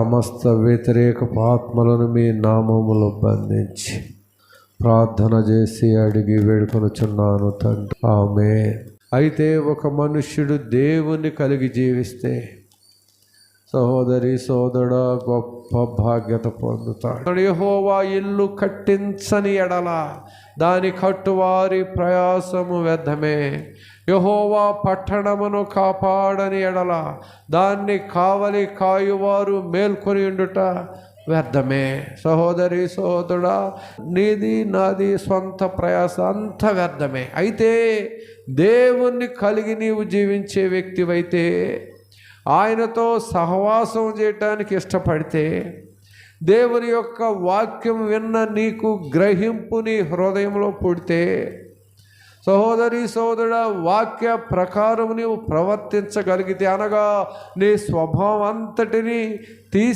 సమస్త వ్యతిరేక ఆత్మలను మీ నామములో బంధించి ప్రార్థన చేసి అడిగి వేడుకొనుచున్నాను తండ్రి. ఆమె అయితే ఒక మనుష్యుడు దేవుని కలిగి జీవిస్తే సహోదరి సోదరుడ గొప్ప భాగ్యత పొందుతాడు. యహోవా ఇల్లు కట్టించని ఎడల దాని కట్టువారి ప్రయాసము వ్యర్థమే. యహోవా పట్టణమును కాపాడని ఎడల దాన్ని కావలి కాయువారు మేల్కొని ఉండుట వ్యర్థమే. సహోదరి సోదరుడా నీది నాది సొంత ప్రయాస అంత వ్యర్థమే. అయితే దేవుణ్ణి కలిగి నీవు జీవించే వ్యక్తివైతే ఆయనతో సహవాసం చేయటానికి ఇష్టపడితే దేవుని యొక్క వాక్యం విన్న నీకు గ్రహింపు నీ హృదయంలో పుడితే సహోదరి సోదరుడ వాక్య ప్రకారం నీవు ప్రవర్తించగలిగితే అనగా నీ స్వభావం అంతటిని తీసి